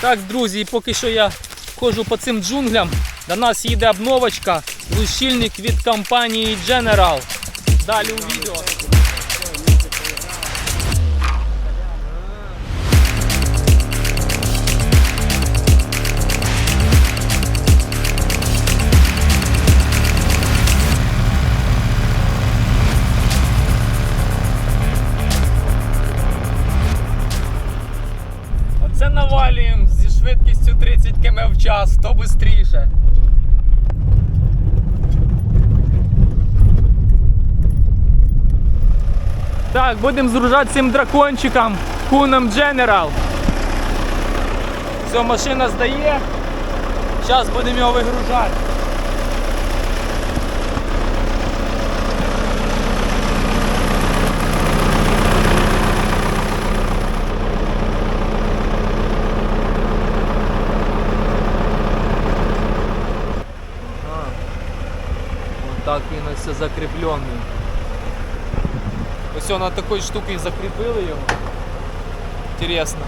Так, друзі, поки що я ходжу по цим джунглям. До нас їде обновочка, лущильник від компанії General. Далі у відео. 30 км в час, то швидше. Так, будемо згружати цим дракончиком Куном Дженерал. Все, машина здає. Зараз будемо його вигружати. Так він ось на такой штукой закріпили его. Інтересно.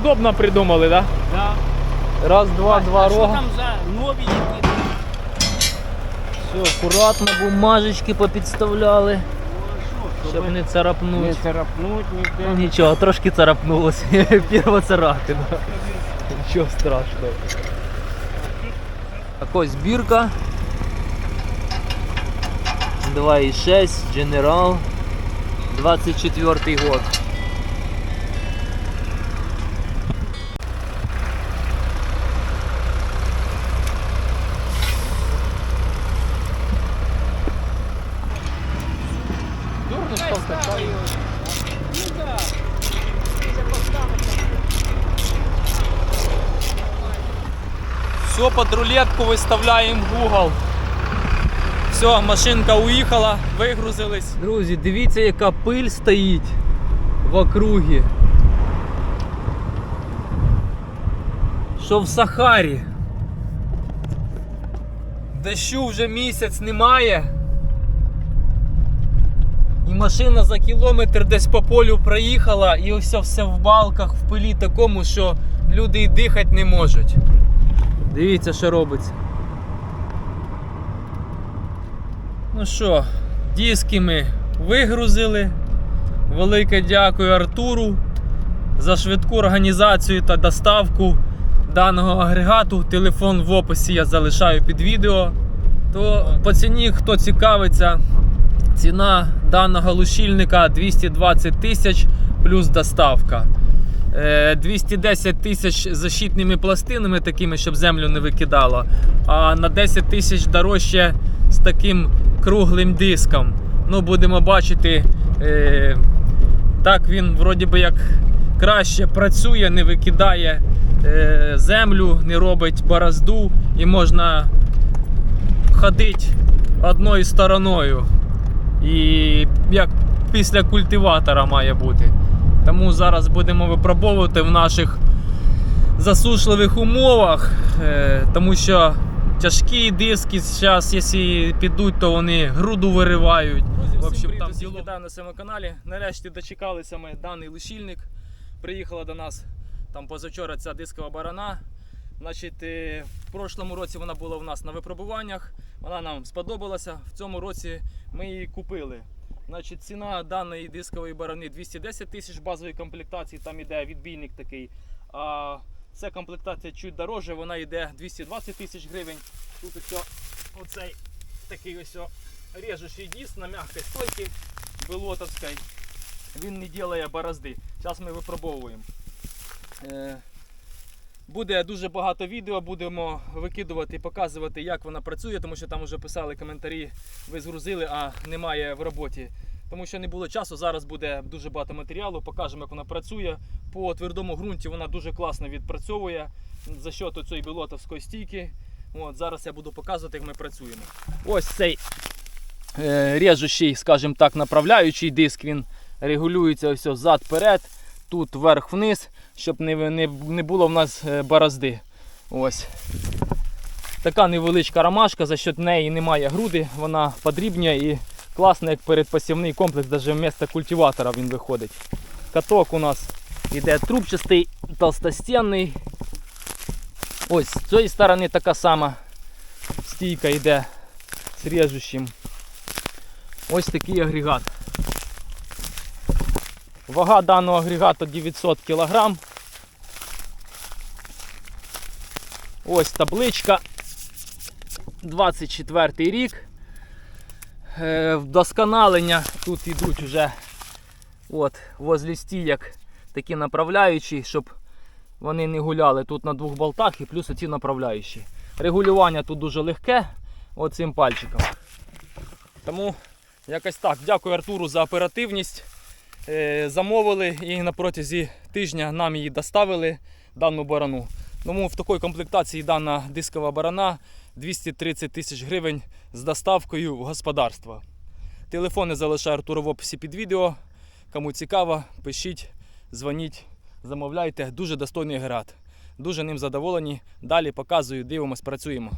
Удобно придумали, да? Да. Раз, два, два а що рога. там за нові які? Все, акуратно, бумажечки попідставляли, Ну, щоб не не царапнуть. царапнуть Ну ніде. нічого, трошки царапнулося. Перша царапина. Нічого страшного. Так ось бірка. 2,6 General. 24 год. Все под рулетку виставляємо в Google. Все, машинка уїхала, вигрузились. Друзі, дивіться, яка пиль стоїть в округі. Що в Сахарі. Дощу вже місяць немає. І машина за кілометр десь по полю проїхала, і ось все в балках, в пилі такому, що люди і дихати не можуть. Дивіться, що робиться. Ну що, диски ми вигрузили. Велике дякую Артуру за швидку організацію та доставку даного агрегату. Телефон в описі я залишаю під відео. То по ціні, хто цікавиться, ціна даного лущильника 220 тисяч плюс доставка. Е, 210 тисяч защитними пластинами, такими, щоб землю не викидало. А на 10 тисяч дорожче з таким круглим диском. Ну, будемо бачити, е, так він вроді би як краще працює, не викидає е, землю, не робить борозду і можна ходити одною стороною. І як після культиватора має бути. Тому зараз будемо випробовувати в наших засушливих умовах, е, тому що тяжкі диски зараз, якщо підуть, то вони груду виривають. В общем, там діло на цьому каналі. Нарешті дочекалися ми даний лишильник. Приїхала до нас там позавчора ця дискова барана. Значить, е, в прошлому році вона була у нас на випробуваннях. Вона нам сподобалася. В цьому році ми її купили. Значить, ціна даної дискової барани 210 тисяч базової комплектації, там іде відбійник такий. А ця комплектація чуть дорожча, вона йде 220 тисяч гривень. Тут ось оцей такий ось режущий диск на м'якій стойці белотовській. Він не ділає борозди. Зараз ми випробовуємо. Буде дуже багато відео, будемо викидувати і показувати, як вона працює, тому що там вже писали коментарі, ви згрузили, а немає в роботі. Тому що не було часу. Зараз буде дуже багато матеріалу, покажемо, як вона працює. По твердому ґрунті вона дуже класно відпрацьовує за счет цієї білотовської стійки. От, зараз я буду показувати, як ми працюємо. Ось цей е, режущий, скажімо так, направляючий диск, він регулюється ось зад-перед, тут вверх-вниз, щоб не, не, не було в нас е, борозди. Ось. Така невеличка ромашка, за счет неї немає груди, вона подрібнює і класно, як передпосівний комплекс, навіть вмісто культиватора він виходить. Каток у нас іде трубчастий, толстостінний. Ось з цієї сторони така сама стійка йде з режущим. Ось такий агрегат. Вага даного агрегату 900 кг. Ось табличка. 24 рік. Е, Вдосконалення тут йдуть вже от, возле стійок такі направляючі, щоб вони не гуляли тут на двох болтах і плюс оці направляючі. Регулювання тут дуже легке оцим пальчиком. Тому якось так. Дякую Артуру за оперативність. Е, Замовили і на протязі тижня нам її доставили дану барану. Тому в такій комплектації дана дискова барана 230 тисяч гривень з доставкою в господарство. Телефони залишаю Артуру в описі під відео. Кому цікаво, пишіть, дзвоніть, замовляйте. Дуже достойний град. Дуже ним задоволені. Далі показую, дивимось, працюємо.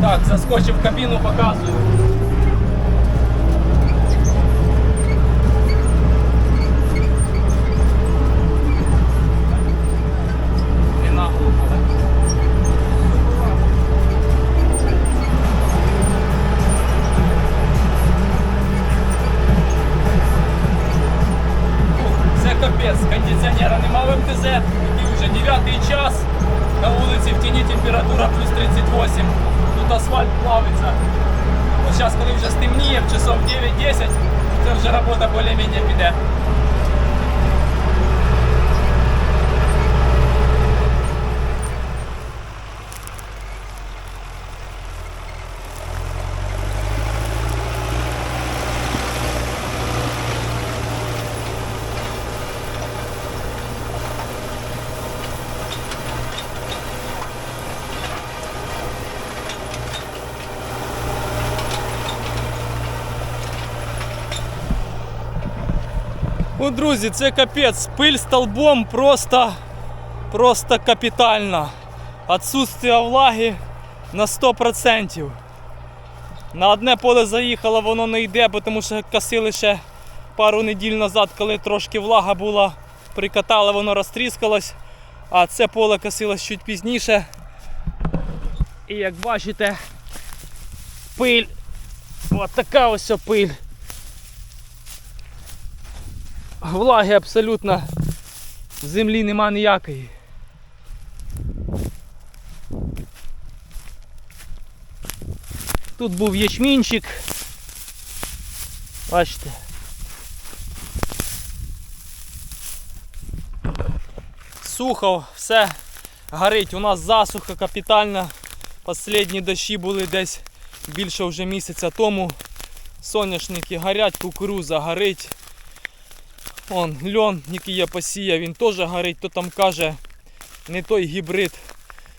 Так, заскочив в кабіну, показую. Температура плюс 38. Тут асфальт плавиться. Зараз, коли вже стемніє, в часов 9-10, це вже робота більш-менш піде. О, друзі, це капець. Пиль столбом просто, просто капітальна. Отсутствие влаги на 100%. На одне поле заїхало, воно не йде, тому що косили ще пару неділь назад, коли трошки влага була, прикатали, воно розтріскалось. А це поле косилось чуть пізніше. І як бачите, пиль. От така ось пиль. Влаги абсолютно в землі нема ніякої. Тут був ячмінчик. Бачите. Сухо, все горить. У нас засуха капітальна. Последні дощі були десь більше вже місяця тому. Соняшники горять, кукуруза горить. Он льон, який я посіяв, він теж горить, то там каже, не той гібрид.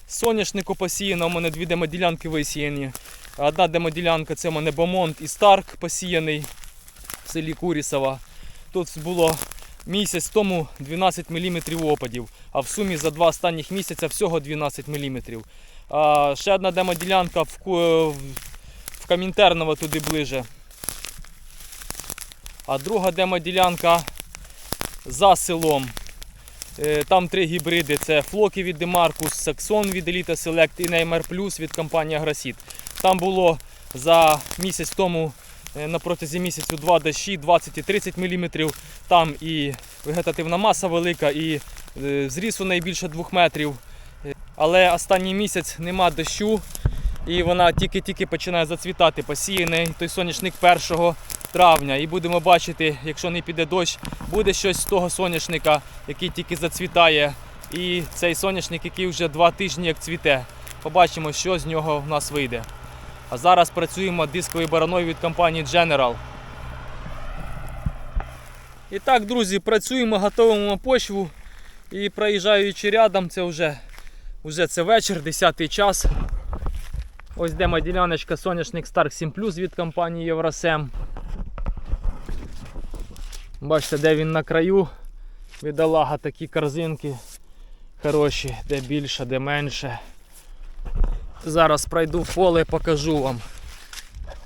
Соняшнику посіяно, у мене дві демоділянки висіяні. Одна демоділянка це у мене Бомонт і Старк посіяний в селі Курісова. Тут було місяць тому 12 мм опадів, а в сумі за два останніх місяця всього 12 мм. А ще одна демоділянка в, Ку- в Камінтерново туди ближе. А друга демоділянка за селом. Е, Там три гібриди: це Флоки від Демаркус, Саксон від Elite Select і Неймер Плюс від компанії Агросіт. Там було за місяць тому е, на протязі місяцю два дощі 20 і 30 мм. Там і вегетативна маса велика, і е, зріс у неї 2 метрів. Але останній місяць нема дощу, і вона тільки-тільки починає зацвітати. Посіяний той соняшник 1 травня. І будемо бачити, якщо не піде дощ, буде щось з того соняшника, який тільки зацвітає. І цей соняшник, який вже два тижні як цвіте. Побачимо, що з нього в нас вийде. А зараз працюємо дисковою бараною від компанії General. І так, друзі, працюємо, готуємо почву. І проїжджаючи рядом, це вже, вже це вечір, 10 час. Ось де діляночка соняшник Stark 7 Plus від компанії Євросем. Бачите, де він на краю. Відалага такі корзинки хороші, де більше, де менше. Зараз пройду в поле покажу вам.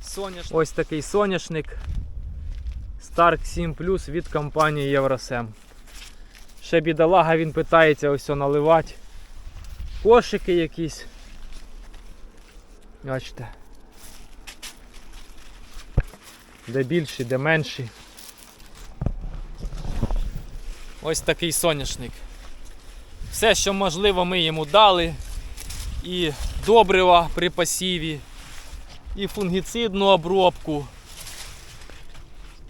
Соняшник. Ось такий соняшник Stark 7 Plus від компанії Євросем. Ще бідолага він питається ось наливати. Кошики якісь. Бачите. Де більші, де менші. Ось такий соняшник. Все, що можливо, ми йому дали. І добрива при посіві, і фунгіцидну обробку.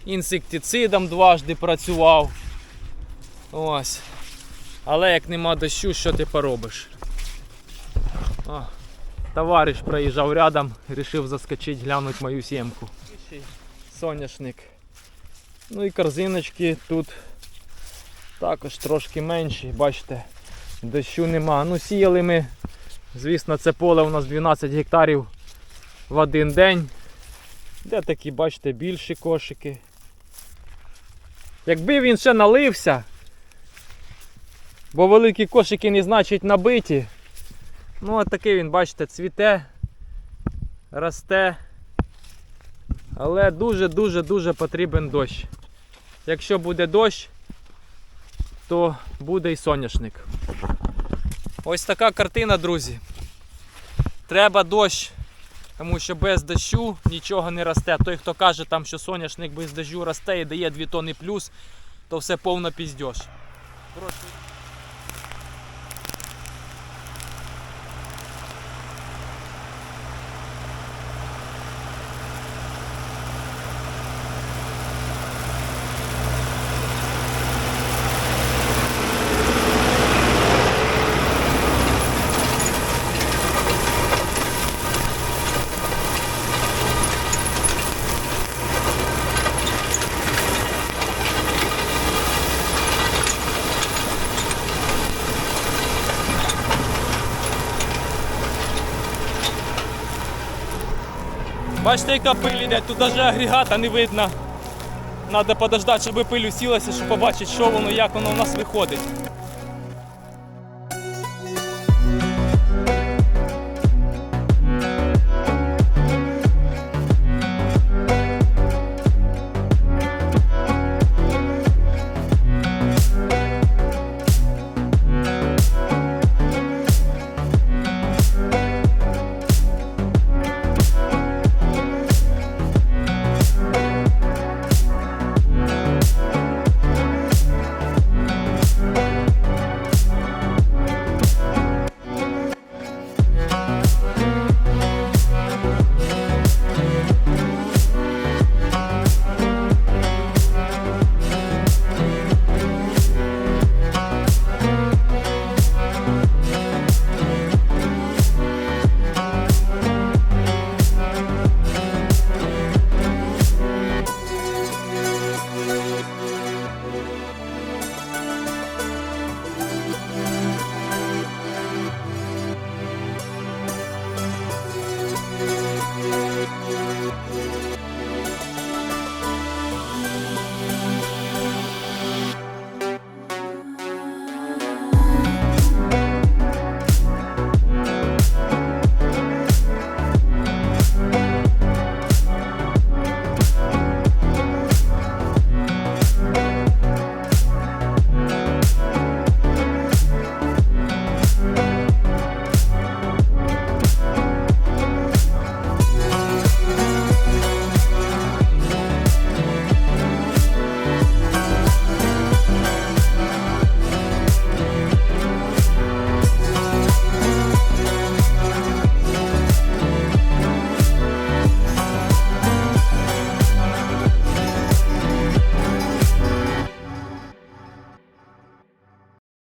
Інсектицидом дважди працював. Ось. Але як нема дощу, що ти поробиш? О, товариш проїжджав рядом, вирішив заскочити, глянути мою сімку. Соняшник. Ну і корзиночки тут також трошки менші, бачите, дощу нема. Ну, сіяли ми, звісно, це поле у нас 12 гектарів в один день. Де такі, бачите, більші кошики. Якби він ще налився, бо великі кошики не значить набиті. Ну, от такий він, бачите, цвіте, росте. Але дуже-дуже-дуже потрібен дощ. Якщо буде дощ, то буде і соняшник. Ось така картина, друзі. Треба дощ, тому що без дощу нічого не росте. Той, хто каже, там, що соняшник без дощу росте і дає 2 тони плюс, то все повно піздьош. Бачите, яка пиль іде, тут навіть агрегата не видно. Треба подождати, щоб пиль усілася, щоб побачити, що воно, як воно у нас виходить.